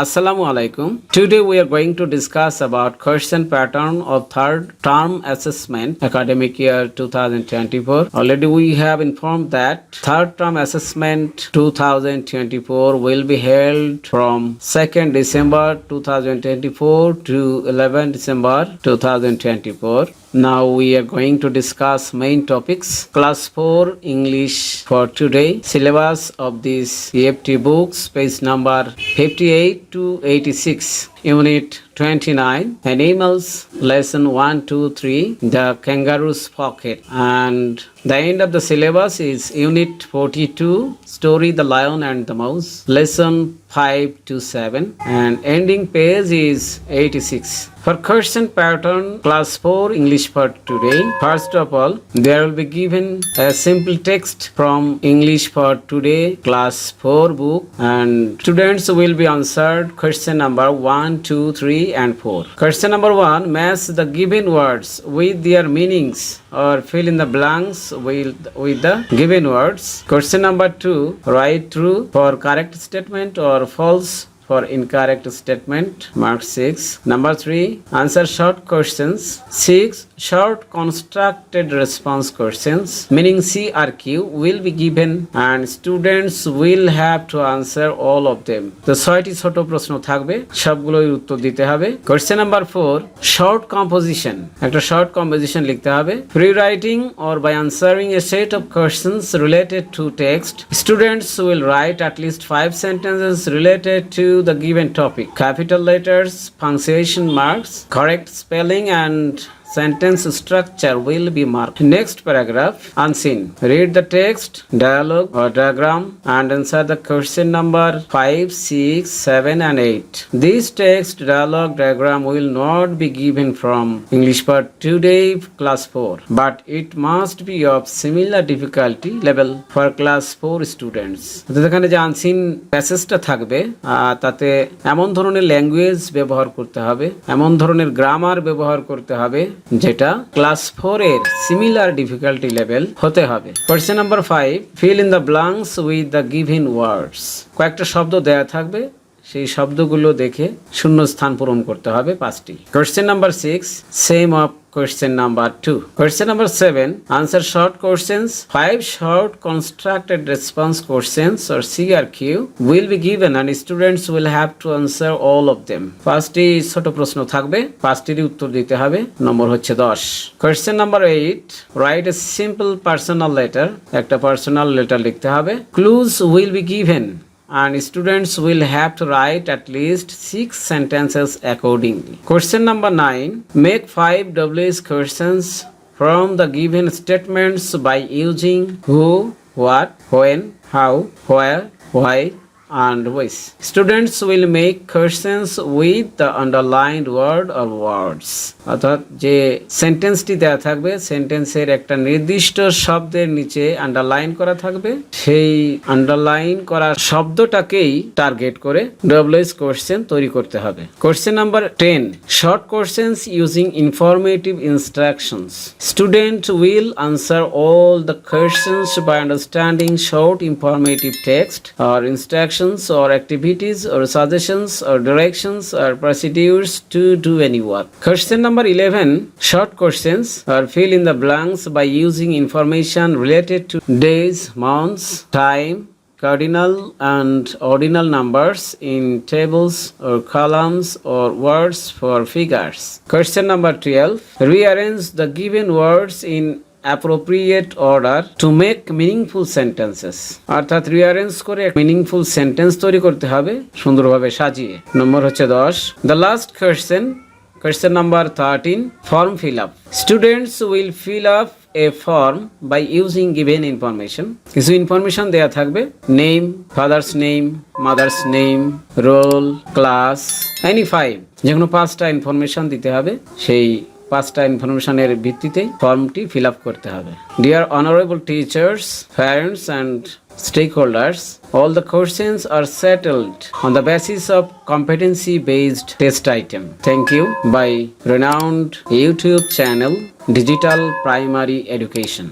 Assalamu alaikum. Today we are going to discuss about question pattern of third term assessment academic year 2024. Already we have informed that third term assessment 2024 will be held from 2nd December 2024 to 11 December 2024. Now we are going to discuss main topics. Class 4 English for today. Syllabus of this EFT books, page number 58 to 86. Unit 29. Animals, lesson 1, 2, 3. The kangaroo's pocket. And the end of the syllabus is unit 42. Story The Lion and the Mouse. Lesson 5 to 7. And ending page is 86. For question pattern, class 4 English for today. First of all, there will be given a simple text from English for today, class 4 book, and students will be answered question number 1, 2, 3, and 4. Question number 1 Match the given words with their meanings or fill in the blanks with, with the given words. Question number 2 Write true for correct statement or false for incorrect statement mark 6 number 3 answer short questions 6 short constructed response questions meaning c or q will be given and students will have to answer all of them তো ছয়টি ছোট প্রশ্ন থাকবে সবগুলোই উত্তর দিতে হবে question number four short composition একটা শর্ট কম্পোজিশন লিখতে হবে free writing or by answering a set of questions related to text students will write at least five sentences related the given topic. Capital letters punctuation marks correct spelling and sentence structure will be marked next paragraph unseen read the text dialogue or diagram and answer the question number 5 6 7 and 8 this text dialogue diagram will not be given from english for today class 4 but it must be of similar difficulty level for class 4 students এখানে যে তাতে এমন ধরনের language ব্যবহার করতে হবে এমন ধরনের গ্রামার ব্যবহার করতে হবে যেটা ক্লাস ফোর এর সিমিলার ডিফিকাল্টি লেভেল হতে হবে। Question number five fill in the blanks with the given words কয়েকটা শব্দ দেয়া থাকবে, সেই শব্দগুলো দেখে শূন্য স্থান পূরণ করতে হবে পাঁচটি। Question number six same of Question number two. Question number seven. Answer short questions. Five short constructed response questions or CRQ will be given and students will have to answer all of them. পাঁচটি ছোট প্রশ্ন থাকবে পাঁচটিরই উত্তর দিতে হবে নম্বর হচ্ছে দশ question number eight right a simple personal letter একটা পার্সোনাল লেটার লিখতে হবে clues will be given and students will have to write at least six sentences accordingly. Question number nine Make five WS questions from the given statements by using who, what, when, how, where, why, and which. Students will make questions with the underlined word or words. অর্থাৎ যে সেন্টেন্সটি দেওয়া থাকবে সেন্টেন্সের একটা নির্দিষ্ট শব্দের নিচে underline করা থাকবে সেই আন্ডারলাইন করা শব্দটাকেই টার্গেট করে ডব্লিউএস কোশ্চেন তৈরি করতে হবে question number ten short questions using informative instructions student will answer all the questions by understanding short informative text or instructions or activities or suggestions or directions or procedures to do any work. Question number 11 short questions or fill in the blanks by using information related to days, months, time, cardinal and ordinal numbers in tables or columns or words for figures. Question number 12 rearrange the given words in appropriate order to make meaningful sentences. অর্থাৎ rearrange করে meaningful sentence তৈরি করতে হবে, সুন্দরভাবে সাজিয়ে। নম্বর হচ্ছে দশ। The last question question number thirteen form fill up students will fill up a form by using given information কিছু ইনফরমেশন দেয়া থাকবে name father's name mother's name roll class any five যে কোনো পাঁচটা ইনফরমেশন দিতে হবে, সেই পাঁচটা ইনফরমেশনের ভিত্তিতে ফর্মটি ফিল করতে হবে dear honourable teachers parents and stakeholders all the questions are settled on the basis of competency based test item thank you by renowned youtube channel digital primary education